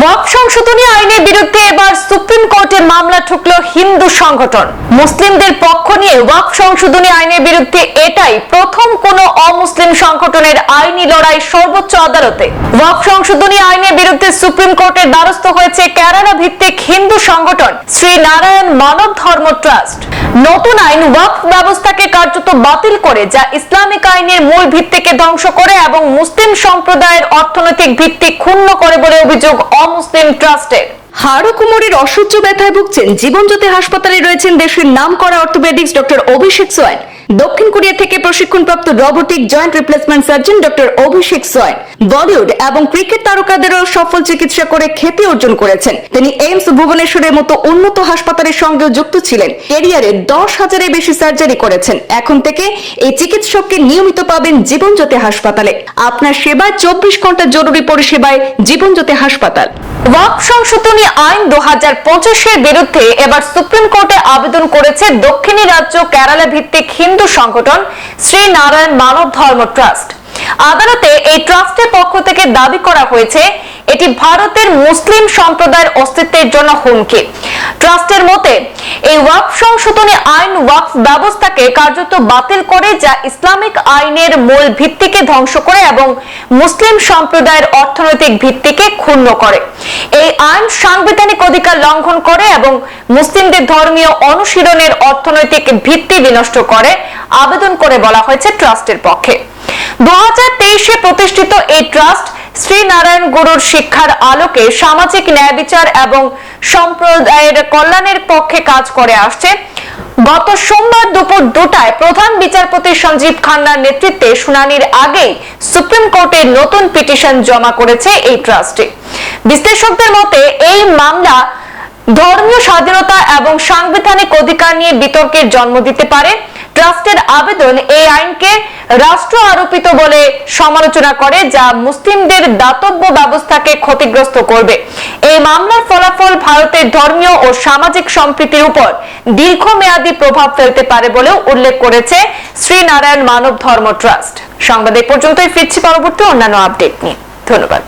Walk সংশোধনী আইনের বিরুদ্ধে এবার সুপ্রিম কোর্টে মামলা ঠুকলো হিন্দু সংগঠন। মুসলিমদের পক্ষ নিয়ে ওয়াক সংশোধনী আইনের বিরুদ্ধে এটাই প্রথম কোন অমুসলিম সংগঠনের আইনি লড়াই সর্বোচ্চ আদালতে। ওয়াক সংশোধনী আইনের বিরুদ্ধে সুপ্রিম কোর্টের দ্বারস্থ হয়েছে কেরালা ভিত্তিক হিন্দু সংগঠন, শ্রী নারায়ণ মানব ধর্ম ট্রাস্ট। নতুন আইন ওয়াকফ ব্যবস্থাকে কার্যত বাতিল করে, যা ইসলামিক আইনের মূল ভিত্তিকে ধ্বংস করে এবং মুসলিম সম্প্রদায়ের অর্থনৈতিক ভিত্তি ক্ষুণ্ণ করে বলে অভিযোগ অমুসলিম ট্রাস্টের। হাড় ও কোমরের অসহ্য ব্যথায় ভুগছেন জীবনজ্যোতি হাসপাতালে রয়েছেন দেশের নাম করা অর্থোপেডিক্স ডক্টর অভিষেক সোয়েন। দক্ষিণ কোরিয়া থেকে প্রশিক্ষণপ্রাপ্ত robotic joint replacement surgeon doctor Abhishek Swain Bollywood এবং ক্রিকেট তারকাদেরও সফল চিকিৎসা করে খ্যাতি অর্জন করেছেন। তিনি এইমস ভুবনেশ্বরের মতো উন্নত হাসপাতালের সঙ্গেও যুক্ত ছিলেন। এরিয়ারে দশ হাজারের বেশি সার্জারি করেছেন। এখন থেকে এই চিকিৎসককে নিয়মিত পাবেন জীবনজ্যোতি হাসপাতালে। আপনার সেবায় চব্বিশ ঘণ্টা জরুরি পরিষেবায় জীবনজ্যোতি হাসপাতাল। ওয়াক সংশোধনী আইন দু হাজার পঁচিশের বিরুদ্ধে এবার সুপ্রিম কোর্টে আবেদন করেছে দক্ষিণী রাজ্য কেরালা ভিত্তিক হিন্দু সংগঠন শ্রী নারায়ণ মানব ধর্ম ট্রাস্ট। আদালতে এই ট্রাস্টের পক্ষ থেকে দাবি করা হয়েছে, এটি ভারতের মুসলিম সম্প্রদায়ের অস্তিত্বের জন্য হুমকি। ট্রাস্টের মতে, এই ওয়াকফ সংশোধনী আইন ওয়াকফ ব্যবস্থাকে কার্যত বাতিল করে যা ইসলামিক আইনের মূল ভিত্তিকে ধ্বংস করে এবং মুসলিম সম্প্রদায়ের অর্থনৈতিক ভিত্তিকে ক্ষুণ্ণ করে। এই আইন সাংবিধানিক অধিকার লঙ্ঘন করে এবং মুসলিমদের ধর্মীয় অনুশীলনের অর্থনৈতিক ভিত্তি বিনষ্ট করে। আবেদন করে বলা হয়েছে ট্রাস্টের পক্ষে। দু হাজার প্রতিষ্ঠিত এই ট্রাস্ট শ্রীনারায়ণ গুরুর শিক্ষার আলোকে সামাজিক ন্যায় বিচার এবং সম্প্রদায়ের কল্যাণের পক্ষে কাজ করে আসছে। গত সোমবার দুপুর দুটায় প্রধান বিচারপতি সঞ্জীব খান্নার নেতৃত্বে শুনানির আগেই সুপ্রিম কোর্টে নতুন পিটিশন জমা করেছে এই ট্রাস্টে বিশ্লেষকদের মতে, এই মামলা ধর্মীয় স্বাধীনতা এবং সাংবিধানিক অধিকার নিয়ে বিতর্কের জন্ম দিতে পারে। ট্রাস্টের আবেদন এই আইনকে রাষ্ট্র আরোপিত বলে সমালোচনা করে, যা মুসলিমদের দাতব্য ব্যবস্থাকে ক্ষতিগ্রস্ত করবে। এই মামলার ফলাফল ভারতের ধর্মীয় ও সামাজিক সম্প্রীতির উপর দীর্ঘমেয়াদী প্রভাব ফেলতে পারে বলেও উল্লেখ করেছে শ্রীনারায়ণ মানব ধর্ম ট্রাস্ট। সংবাদ এই পর্যন্তই ফিরছি, পরবর্তী অন্যান্য আপডেট নিয়ে। ধন্যবাদ।